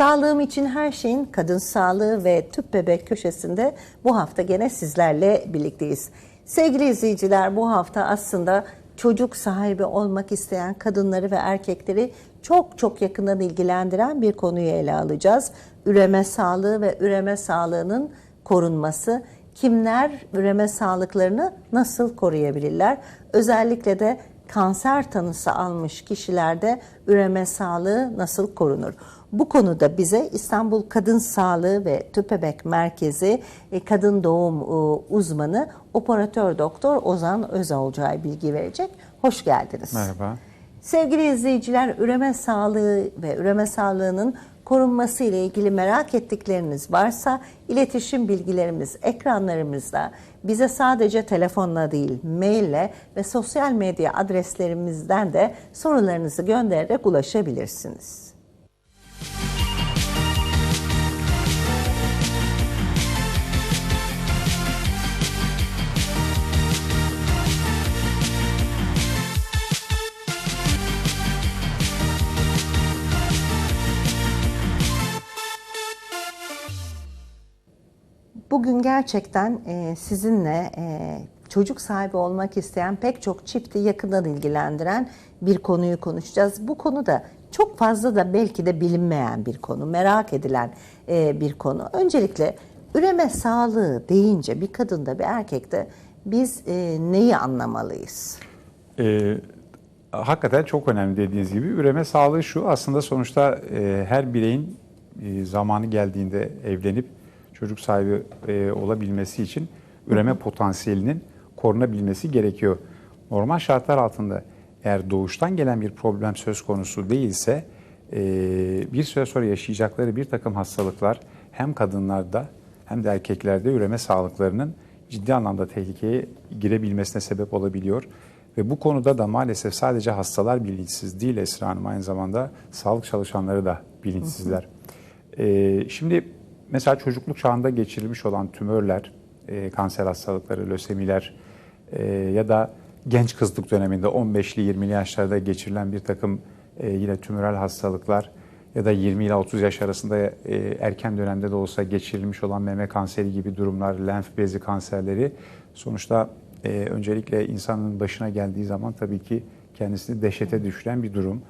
Sağlığım için her şeyin kadın sağlığı ve tüp bebek köşesinde bu hafta gene sizlerle birlikteyiz. Sevgili izleyiciler bu hafta aslında çocuk sahibi olmak isteyen kadınları ve erkekleri çok çok yakından ilgilendiren bir konuyu ele alacağız. Üreme sağlığı ve üreme sağlığının korunması. Kimler üreme sağlıklarını nasıl koruyabilirler? Özellikle de kanser tanısı almış kişilerde üreme sağlığı nasıl korunur? Bu konuda bize İstanbul Kadın Sağlığı ve Tüp Bebek Merkezi e, kadın doğum e, uzmanı operatör doktor Ozan Özolcay bilgi verecek. Hoş geldiniz. Merhaba. Sevgili izleyiciler, üreme sağlığı ve üreme sağlığının korunması ile ilgili merak ettikleriniz varsa iletişim bilgilerimiz ekranlarımızda. Bize sadece telefonla değil, maille ve sosyal medya adreslerimizden de sorularınızı göndererek ulaşabilirsiniz. Bugün gerçekten e, sizinle e, çocuk sahibi olmak isteyen pek çok çifti yakından ilgilendiren bir konuyu konuşacağız. Bu konu da çok fazla da belki de bilinmeyen bir konu, merak edilen e, bir konu. Öncelikle üreme sağlığı deyince bir kadında bir erkekte biz e, neyi anlamalıyız? Ee, hakikaten çok önemli dediğiniz gibi. Üreme sağlığı şu aslında sonuçta e, her bireyin e, zamanı geldiğinde evlenip çocuk sahibi e, olabilmesi için üreme potansiyelinin korunabilmesi gerekiyor. Normal şartlar altında eğer doğuştan gelen bir problem söz konusu değilse e, bir süre sonra yaşayacakları bir takım hastalıklar hem kadınlarda hem de erkeklerde üreme sağlıklarının ciddi anlamda tehlikeye girebilmesine sebep olabiliyor. Ve bu konuda da maalesef sadece hastalar bilinçsiz değil Esra Hanım aynı zamanda sağlık çalışanları da bilinçsizler. Ee, şimdi mesela çocukluk çağında geçirilmiş olan tümörler, e, kanser hastalıkları, lösemiler e, ya da genç kızlık döneminde 15'li 20'li yaşlarda geçirilen bir takım e, yine tümörel hastalıklar ya da 20 ile 30 yaş arasında e, erken dönemde de olsa geçirilmiş olan meme kanseri gibi durumlar, lenf bezi kanserleri sonuçta e, öncelikle insanın başına geldiği zaman tabii ki kendisini dehşete düşüren bir durum.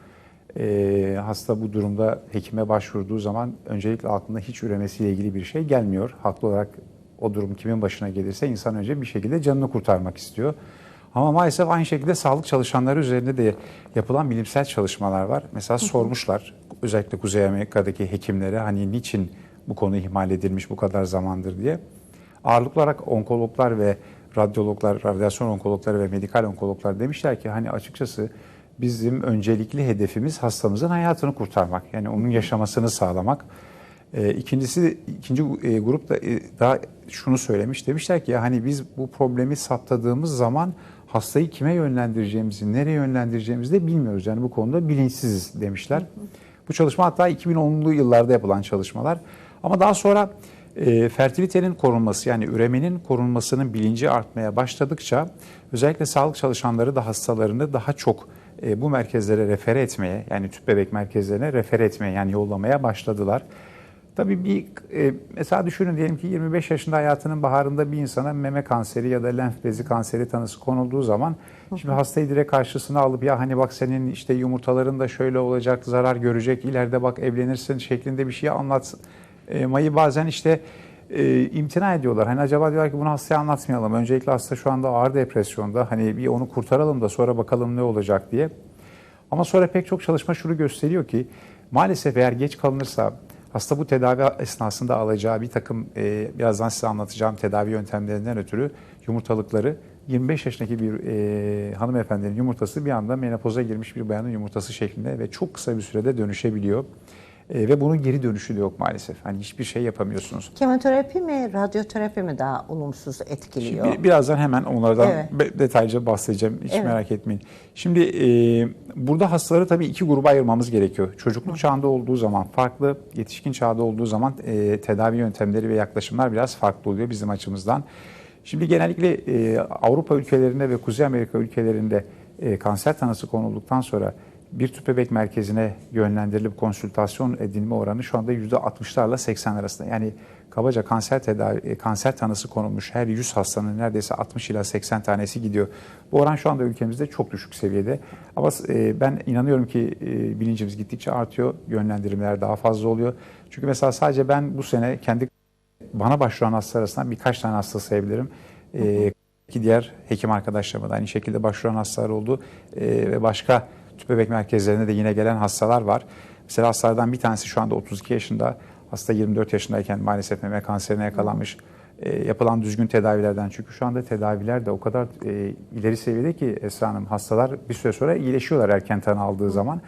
E, hasta bu durumda hekime başvurduğu zaman öncelikle aklına hiç üremesiyle ilgili bir şey gelmiyor. Haklı olarak o durum kimin başına gelirse insan önce bir şekilde canını kurtarmak istiyor. Ama maalesef aynı şekilde sağlık çalışanları üzerinde de yapılan bilimsel çalışmalar var. Mesela sormuşlar özellikle Kuzey Amerika'daki hekimlere hani niçin bu konu ihmal edilmiş bu kadar zamandır diye. Ağırlıklı olarak onkologlar ve radyologlar, radyasyon onkologları ve medikal onkologlar demişler ki hani açıkçası bizim öncelikli hedefimiz hastamızın hayatını kurtarmak. Yani onun yaşamasını sağlamak. E, ikincisi ikinci e, grup da e, daha şunu söylemiş demişler ki ya hani biz bu problemi saptadığımız zaman hastayı kime yönlendireceğimizi, nereye yönlendireceğimizi de bilmiyoruz. Yani bu konuda bilinçsiziz demişler. Bu çalışma hatta 2010'lu yıllarda yapılan çalışmalar. Ama daha sonra e, fertilitenin korunması yani üremenin korunmasının bilinci artmaya başladıkça özellikle sağlık çalışanları da hastalarını daha çok e, bu merkezlere refere etmeye yani tüp bebek merkezlerine refere etmeye yani yollamaya başladılar. Tabii bir e, mesela düşünün diyelim ki 25 yaşında hayatının baharında bir insana meme kanseri ya da lenf bezi kanseri tanısı konulduğu zaman şimdi hastayı direkt karşısına alıp ya hani bak senin işte yumurtaların da şöyle olacak, zarar görecek, ileride bak evlenirsin şeklinde bir şey anlatmayı bazen işte e, imtina ediyorlar. Hani acaba diyorlar ki bunu hastaya anlatmayalım. Öncelikle hasta şu anda ağır depresyonda. Hani bir onu kurtaralım da sonra bakalım ne olacak diye. Ama sonra pek çok çalışma şunu gösteriyor ki maalesef eğer geç kalınırsa hasta bu tedavi esnasında alacağı bir takım e, birazdan size anlatacağım tedavi yöntemlerinden ötürü yumurtalıkları 25 yaşındaki bir e, hanımefendinin yumurtası bir anda menopoza girmiş bir bayanın yumurtası şeklinde ve çok kısa bir sürede dönüşebiliyor. E, ve bunun geri dönüşü de yok maalesef. Hani hiçbir şey yapamıyorsunuz. Kemoterapi mi, radyoterapi mi daha olumsuz etkiliyor? Şimdi birazdan hemen onlardan Evet. detaylıca bahsedeceğim. Hiç Evet. merak etmeyin. Şimdi e, burada hastaları tabii iki gruba ayırmamız gerekiyor. Çocukluk çağında olduğu zaman farklı, yetişkin çağda olduğu zaman e, tedavi yöntemleri ve yaklaşımlar biraz farklı oluyor bizim açımızdan. Şimdi genellikle e, Avrupa ülkelerinde ve Kuzey Amerika ülkelerinde e, kanser tanısı konulduktan sonra bir tüp bebek merkezine yönlendirilip konsültasyon edilme oranı şu anda %60'larla 80 arasında. Yani kabaca kanser tedavi e, kanser tanısı konulmuş her 100 hastanın neredeyse 60 ila 80 tanesi gidiyor. Bu oran şu anda ülkemizde çok düşük seviyede. Ama e, ben inanıyorum ki e, bilincimiz gittikçe artıyor. Yönlendirimler daha fazla oluyor. Çünkü mesela sadece ben bu sene kendi bana başvuran hastalar arasından birkaç tane hasta sayabilirim. Ki diğer hekim arkadaşlarıma da aynı şekilde başvuran hastalar oldu. Ve başka bebek merkezlerine de yine gelen hastalar var. Mesela hastalardan bir tanesi şu anda 32 yaşında. Hasta 24 yaşındayken maalesef meme kanserine yakalanmış. Ee, yapılan düzgün tedavilerden çünkü şu anda tedaviler de o kadar e, ileri seviyede ki Esra Hanım hastalar bir süre sonra iyileşiyorlar erken tanı aldığı zaman.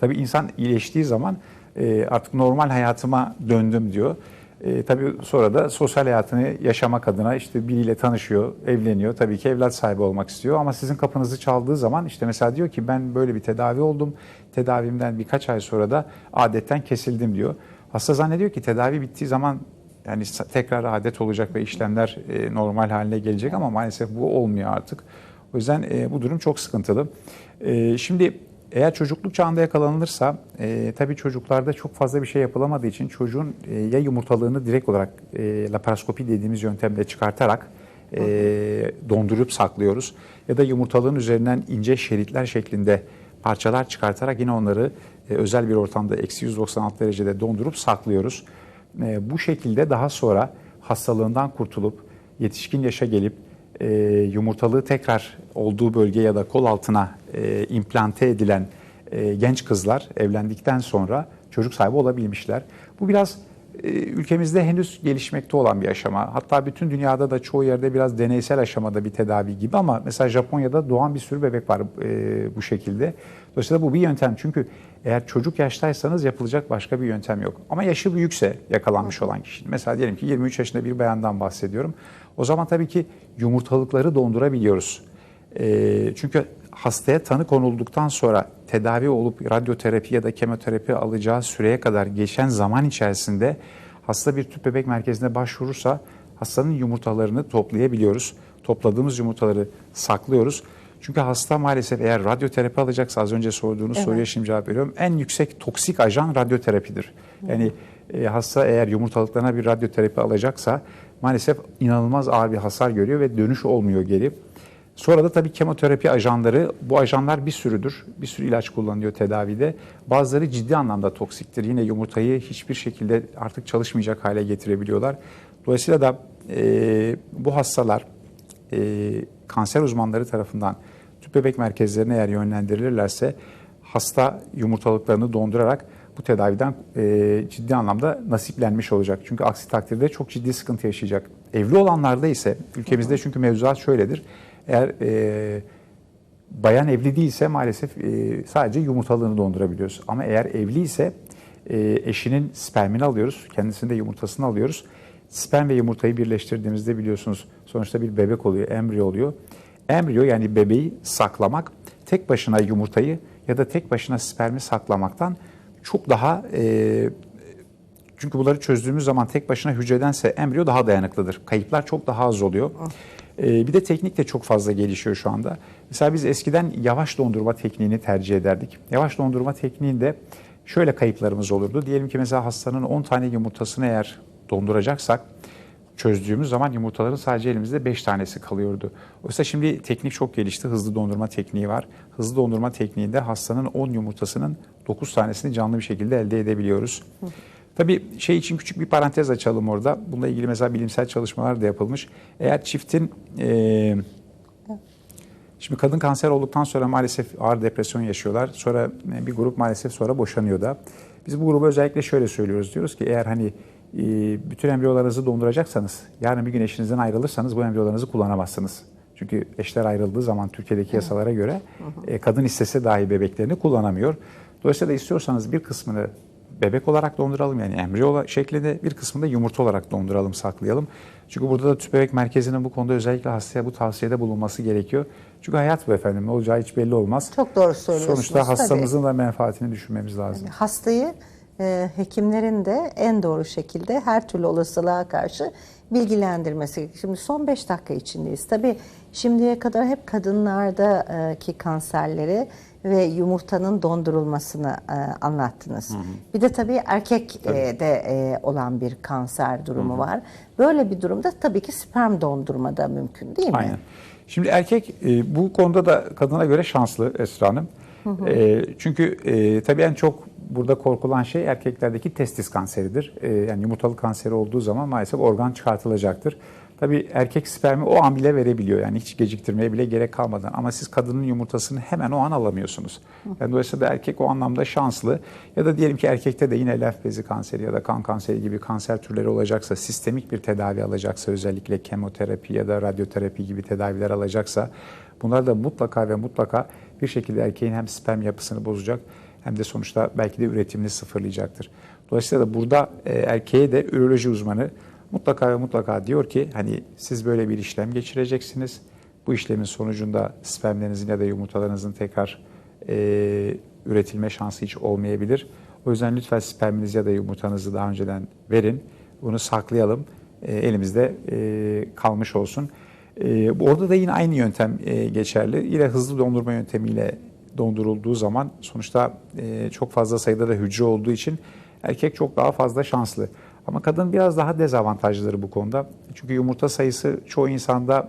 Tabii insan iyileştiği zaman e, artık normal hayatıma döndüm diyor. E, tabii sonra da sosyal hayatını yaşamak adına işte biriyle tanışıyor, evleniyor. Tabii ki evlat sahibi olmak istiyor ama sizin kapınızı çaldığı zaman işte mesela diyor ki ben böyle bir tedavi oldum. Tedavimden birkaç ay sonra da adetten kesildim diyor. Hasta zannediyor ki tedavi bittiği zaman yani tekrar adet olacak ve işlemler e, normal haline gelecek ama maalesef bu olmuyor artık. O yüzden e, bu durum çok sıkıntılı. E, şimdi eğer çocukluk çağında yakalanılırsa e, tabii çocuklarda çok fazla bir şey yapılamadığı için çocuğun e, ya yumurtalığını direkt olarak e, laparoskopi dediğimiz yöntemle çıkartarak e, dondurup saklıyoruz. Ya da yumurtalığın üzerinden ince şeritler şeklinde parçalar çıkartarak yine onları e, özel bir ortamda eksi 196 derecede dondurup saklıyoruz. E, bu şekilde daha sonra hastalığından kurtulup yetişkin yaşa gelip e, yumurtalığı tekrar olduğu bölge ya da kol altına e, implante edilen e, genç kızlar evlendikten sonra çocuk sahibi olabilmişler. Bu biraz e, ülkemizde henüz gelişmekte olan bir aşama. Hatta bütün dünyada da çoğu yerde biraz deneysel aşamada bir tedavi gibi ama mesela Japonya'da doğan bir sürü bebek var e, bu şekilde. Dolayısıyla bu bir yöntem çünkü eğer çocuk yaştaysanız yapılacak başka bir yöntem yok. Ama yaşı büyükse yakalanmış olan kişi. Mesela diyelim ki 23 yaşında bir bayandan bahsediyorum. O zaman tabii ki yumurtalıkları dondurabiliyoruz. E, çünkü hastaya tanı konulduktan sonra tedavi olup radyoterapi ya da kemoterapi alacağı süreye kadar geçen zaman içerisinde hasta bir tüp bebek merkezine başvurursa hastanın yumurtalarını toplayabiliyoruz. Topladığımız yumurtaları saklıyoruz. Çünkü hasta maalesef eğer radyoterapi alacaksa az önce sorduğunuz Evet. soruya şimdi cevap veriyorum. En yüksek toksik ajan radyoterapidir. Yani e, hasta eğer yumurtalıklarına bir radyoterapi alacaksa maalesef inanılmaz ağır bir hasar görüyor ve dönüş olmuyor geri. Sonra da tabii kemoterapi ajanları, bu ajanlar bir sürüdür. Bir sürü ilaç kullanılıyor tedavide. Bazıları ciddi anlamda toksiktir. Yine yumurtayı hiçbir şekilde artık çalışmayacak hale getirebiliyorlar. Dolayısıyla da e, bu hastalar e, kanser uzmanları tarafından tüp bebek merkezlerine eğer yönlendirilirlerse hasta yumurtalıklarını dondurarak bu tedaviden e, ciddi anlamda nasiplenmiş olacak. Çünkü aksi takdirde çok ciddi sıkıntı yaşayacak. Evli olanlarda ise ülkemizde çünkü mevzuat şöyledir. Eğer e, bayan evli değilse maalesef e, sadece yumurtalığını dondurabiliyoruz. Ama eğer evli ise e, eşinin spermini alıyoruz, kendisinin de yumurtasını alıyoruz. Sperm ve yumurtayı birleştirdiğimizde biliyorsunuz sonuçta bir bebek oluyor, embriyo oluyor. Embriyo yani bebeği saklamak tek başına yumurtayı ya da tek başına spermi saklamaktan çok daha e, çünkü bunları çözdüğümüz zaman tek başına hücredense embriyo daha dayanıklıdır. Kayıplar çok daha az oluyor. Ee, bir de teknik de çok fazla gelişiyor şu anda. Mesela biz eskiden yavaş dondurma tekniğini tercih ederdik. Yavaş dondurma tekniğinde şöyle kayıplarımız olurdu. Diyelim ki mesela hastanın 10 tane yumurtasını eğer donduracaksak çözdüğümüz zaman yumurtaların sadece elimizde 5 tanesi kalıyordu. Oysa şimdi teknik çok gelişti. Hızlı dondurma tekniği var. Hızlı dondurma tekniğinde hastanın 10 yumurtasının 9 tanesini canlı bir şekilde elde edebiliyoruz. Tabii şey için küçük bir parantez açalım orada. Bununla ilgili mesela bilimsel çalışmalar da yapılmış. Eğer çiftin e, Şimdi kadın kanser olduktan sonra maalesef ağır depresyon yaşıyorlar. Sonra e, bir grup maalesef sonra boşanıyor da. Biz bu gruba özellikle şöyle söylüyoruz. Diyoruz ki eğer hani e, bütün embriyolarınızı donduracaksanız, yarın bir gün eşinizden ayrılırsanız bu embriyolarınızı kullanamazsınız. Çünkü eşler ayrıldığı zaman Türkiye'deki yasalara göre e, kadın istese dahi bebeklerini kullanamıyor. Dolayısıyla istiyorsanız bir kısmını bebek olarak donduralım yani embriyo şeklinde bir kısmını da yumurta olarak donduralım, saklayalım. Çünkü burada da tüp bebek merkezinin bu konuda özellikle hastaya bu tavsiyede bulunması gerekiyor. Çünkü hayat bu efendim ne olacağı hiç belli olmaz. Çok doğru söylüyorsunuz. Sonuçta Tabii. hastamızın da menfaatini düşünmemiz lazım. hastayı e, hekimlerin de en doğru şekilde her türlü olasılığa karşı bilgilendirmesi. Şimdi son 5 dakika içindeyiz. Tabii şimdiye kadar hep kadınlardaki kanserleri ve yumurtanın dondurulmasını e, anlattınız. Bir de tabii erkek e, de e, olan bir kanser durumu var. Böyle bir durumda tabii ki sperm dondurma da mümkün değil mi? Aynen. Şimdi erkek e, bu konuda da kadına göre şanslı Esra Hanım. E, çünkü e, tabii en çok burada korkulan şey erkeklerdeki testis kanseridir. E, yani yumurtalık kanseri olduğu zaman maalesef organ çıkartılacaktır. Tabii erkek spermi o an bile verebiliyor. Yani hiç geciktirmeye bile gerek kalmadan. Ama siz kadının yumurtasını hemen o an alamıyorsunuz. Yani dolayısıyla da erkek o anlamda şanslı. Ya da diyelim ki erkekte de yine lenf bezi kanseri ya da kan kanseri gibi kanser türleri olacaksa, sistemik bir tedavi alacaksa, özellikle kemoterapi ya da radyoterapi gibi tedaviler alacaksa, bunlar da mutlaka ve mutlaka bir şekilde erkeğin hem sperm yapısını bozacak hem de sonuçta belki de üretimini sıfırlayacaktır. Dolayısıyla da burada e, erkeğe de üroloji uzmanı mutlaka mutlaka diyor ki hani siz böyle bir işlem geçireceksiniz. Bu işlemin sonucunda spermlerinizin ya da yumurtalarınızın tekrar e, üretilme şansı hiç olmayabilir. O yüzden lütfen sperminizi ya da yumurtanızı daha önceden verin. Bunu saklayalım. E, elimizde e, kalmış olsun. E, orada da yine aynı yöntem e, geçerli. Yine hızlı dondurma yöntemiyle dondurulduğu zaman sonuçta e, çok fazla sayıda da hücre olduğu için erkek çok daha fazla şanslı. Ama kadın biraz daha dezavantajlıdır bu konuda. Çünkü yumurta sayısı çoğu insanda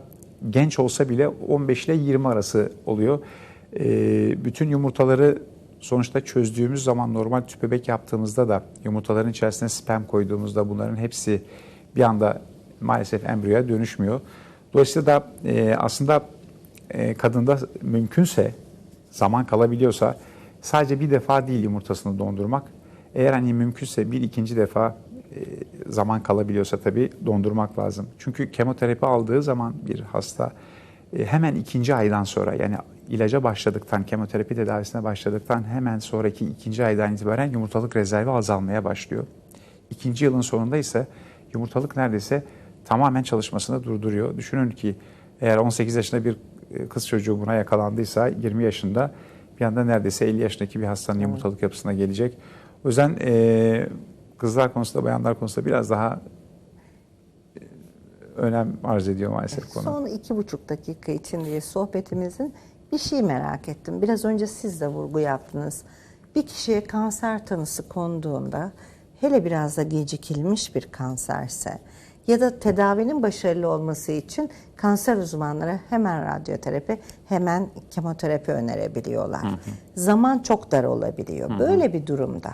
genç olsa bile 15 ile 20 arası oluyor. E, bütün yumurtaları sonuçta çözdüğümüz zaman normal tüp bebek yaptığımızda da yumurtaların içerisine sperm koyduğumuzda bunların hepsi bir anda maalesef embriyoya dönüşmüyor. Dolayısıyla da e, aslında e, kadında mümkünse zaman kalabiliyorsa sadece bir defa değil yumurtasını dondurmak. Eğer hani mümkünse bir ikinci defa e, zaman kalabiliyorsa tabii dondurmak lazım. Çünkü kemoterapi aldığı zaman bir hasta e, hemen ikinci aydan sonra yani ilaca başladıktan, kemoterapi tedavisine başladıktan hemen sonraki ikinci aydan itibaren yumurtalık rezervi azalmaya başlıyor. İkinci yılın sonunda ise yumurtalık neredeyse tamamen çalışmasını durduruyor. Düşünün ki eğer 18 yaşında bir kız çocuğu buna yakalandıysa 20 yaşında bir anda neredeyse 50 yaşındaki bir hastanın yumurtalık yapısına gelecek. O yüzden e, kızlar konusunda, bayanlar konusunda biraz daha e, önem arz ediyor maalesef konu. Son iki buçuk dakika içindeyiz sohbetimizin. Bir şey merak ettim. Biraz önce siz de vurgu yaptınız. Bir kişiye kanser tanısı konduğunda hele biraz da gecikilmiş bir kanserse ya da tedavinin başarılı olması için kanser uzmanları hemen radyoterapi, hemen kemoterapi önerebiliyorlar. Zaman çok dar olabiliyor. Böyle bir durumda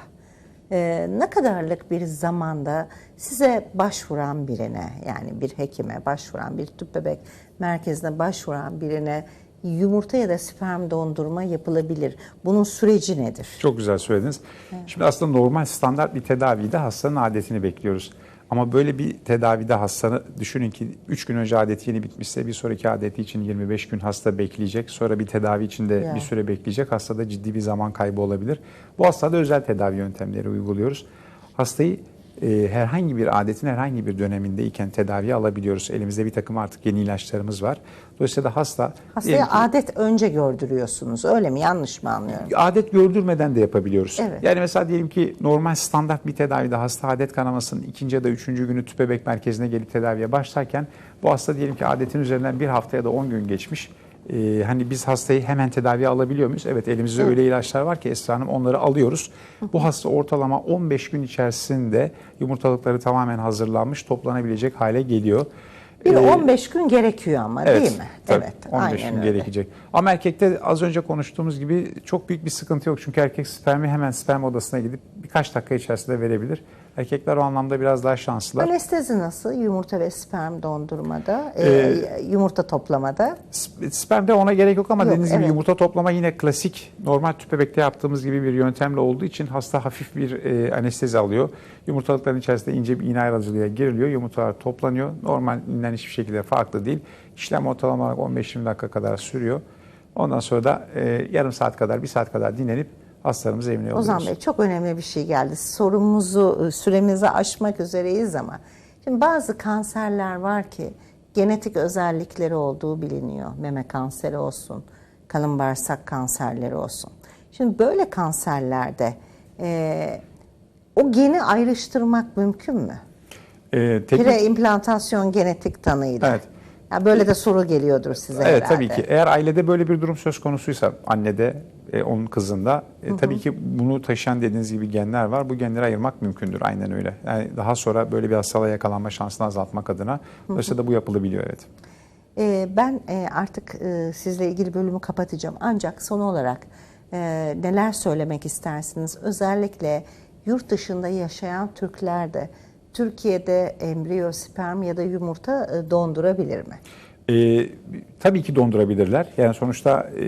e, ne kadarlık bir zamanda size başvuran birine yani bir hekime başvuran bir tüp bebek merkezine başvuran birine yumurta ya da sperm dondurma yapılabilir. Bunun süreci nedir? Çok güzel söylediniz. Şimdi aslında normal standart bir tedavide hastanın adetini bekliyoruz. Ama böyle bir tedavide hastanı düşünün ki 3 gün önce adeti yeni bitmişse bir sonraki adeti için 25 gün hasta bekleyecek. Sonra bir tedavi için de Ya. bir süre bekleyecek. Hastada ciddi bir zaman kaybı olabilir. Bu hastada özel tedavi yöntemleri uyguluyoruz. Hastayı e, herhangi bir adetin herhangi bir dönemindeyken tedaviye alabiliyoruz. Elimizde bir takım artık yeni ilaçlarımız var. Dolayısıyla da hasta Hastaya ki- adet önce gördürüyorsunuz. Öyle mi? Yanlış mı anlıyorum? adet gördürmeden de yapabiliyoruz. Evet. Yani mesela diyelim ki normal standart bir tedavide hasta adet kanamasının ikinci ya da üçüncü günü tüp bebek merkezine gelip tedaviye başlarken bu hasta diyelim ki adetin üzerinden bir hafta ya da 10 gün geçmiş. Ee, hani biz hastayı hemen tedaviye alabiliyor muyuz? Evet elimizde öyle ilaçlar var ki Esra Hanım onları alıyoruz. Bu hasta ortalama 15 gün içerisinde yumurtalıkları tamamen hazırlanmış toplanabilecek hale geliyor. Bir Ee, 15 gün gerekiyor ama değil mi? tabii, evet. 15 aynen gün öyle. gerekecek. Ama erkekte az önce konuştuğumuz gibi çok büyük bir sıkıntı yok. Çünkü erkek spermi hemen sperm odasına gidip birkaç dakika içerisinde verebilir. Erkekler o anlamda biraz daha şanslılar. Anestezi nasıl? Yumurta ve sperm dondurmada, e, Ee, yumurta toplamada. Sp- Spermde ona gerek yok ama Yok, dediğiniz gibi evet. yumurta toplama yine klasik normal tüp bebekte yaptığımız gibi bir yöntemle olduğu için hasta hafif bir e, anestezi alıyor. Yumurtalıkların içerisinde ince bir iğne aracılığıyla giriliyor. Yumurtalar toplanıyor. Normalinden hiçbir şekilde farklı değil. İşlem ortalama olarak 15-20 dakika kadar sürüyor. Ondan sonra da e, yarım saat kadar, bir saat kadar dinlenip hastalarımızı evine yolluyoruz. Ozan Bey çok önemli bir şey geldi. Sorumuzu, e, süremizi aşmak üzereyiz ama şimdi bazı kanserler var ki genetik özellikleri olduğu biliniyor. Meme kanseri olsun, kalın bağırsak kanserleri olsun. Şimdi böyle kanserlerde e, O geni ayrıştırmak mümkün mü? E, teknik- Preimplantasyon genetik tanıyla. Evet. Ya böyle de soru geliyordur size Evet herhalde. tabii ki. Eğer ailede böyle bir durum söz konusuysa annede, e, onun kızında e, tabii ki bunu taşıyan dediğiniz gibi genler var. Bu genleri ayırmak mümkündür aynen öyle. Yani daha sonra böyle bir hastalığa yakalanma şansını azaltmak adına. Dolayısıyla da bu yapılabiliyor evet. Ee, ben e, artık e, sizle ilgili bölümü kapatacağım. Ancak son olarak e, neler söylemek istersiniz? Özellikle yurt dışında yaşayan Türkler de Türkiye'de embriyo, sperm ya da yumurta e, dondurabilir mi? Ee, tabii ki dondurabilirler. Yani sonuçta e,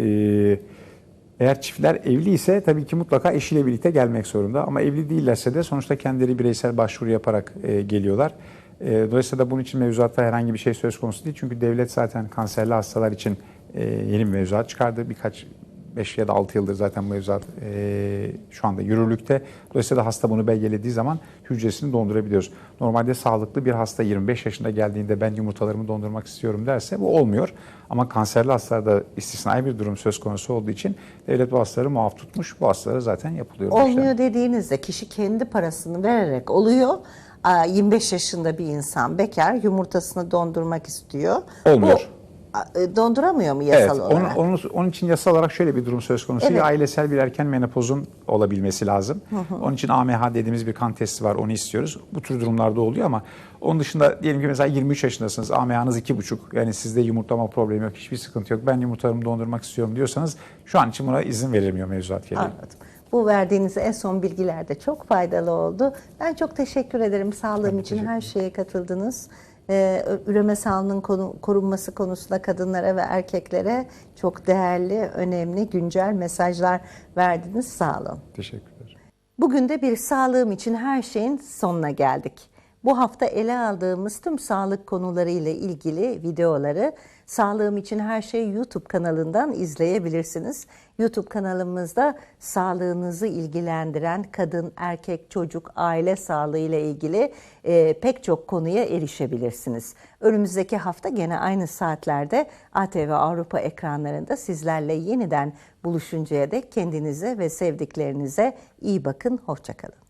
eğer çiftler evli ise tabii ki mutlaka eşiyle birlikte gelmek zorunda. Ama evli değillerse de sonuçta kendileri bireysel başvuru yaparak e, geliyorlar. E, dolayısıyla da bunun için mevzuatta herhangi bir şey söz konusu değil. Çünkü devlet zaten kanserli hastalar için e, yeni bir mevzuat çıkardı. Birkaç 5 ya da 6 yıldır zaten mevzuat e, şu anda yürürlükte. Dolayısıyla hasta bunu belgelediği zaman hücresini dondurabiliyoruz. Normalde sağlıklı bir hasta 25 yaşında geldiğinde ben yumurtalarımı dondurmak istiyorum derse bu olmuyor. Ama kanserli hastalarda istisnai bir durum söz konusu olduğu için devlet bu hastaları muaf tutmuş. Bu hastalara zaten yapılıyor. bu işlem. Olmuyor dediğinizde kişi kendi parasını vererek oluyor. Aa, 25 yaşında bir insan bekar yumurtasını dondurmak istiyor. Olmuyor. Bu, donduramıyor mu yasal Evet, olarak? onun, onun için yasal olarak şöyle bir durum söz konusu. Evet. Ya ailesel bir erken menopozun olabilmesi lazım. Onun için AMH dediğimiz bir kan testi var, onu istiyoruz. Bu tür durumlarda oluyor ama onun dışında diyelim ki mesela 23 yaşındasınız, AMH'nız 2,5. Yani sizde yumurtlama problemi yok, hiçbir sıkıntı yok. Ben yumurtalarımı dondurmak istiyorum diyorsanız şu an için buna izin verilmiyor mevzuat gereği. Anladım. Bu verdiğiniz en son bilgiler de çok faydalı oldu. Ben çok teşekkür ederim. Sağlığım için her şeye katıldınız. Ee, üreme sağlığının korunması konusunda kadınlara ve erkeklere çok değerli, önemli, güncel mesajlar verdiniz. Sağ olun. Teşekkürler. Bugün de bir sağlığım için her şeyin sonuna geldik. Bu hafta ele aldığımız tüm sağlık konuları ile ilgili videoları Sağlığım için her şey YouTube kanalından izleyebilirsiniz. YouTube kanalımızda sağlığınızı ilgilendiren kadın, erkek, çocuk, aile sağlığı ile ilgili e, pek çok konuya erişebilirsiniz. Önümüzdeki hafta gene aynı saatlerde ATV Avrupa ekranlarında sizlerle yeniden buluşuncaya dek kendinize ve sevdiklerinize iyi bakın, hoşçakalın.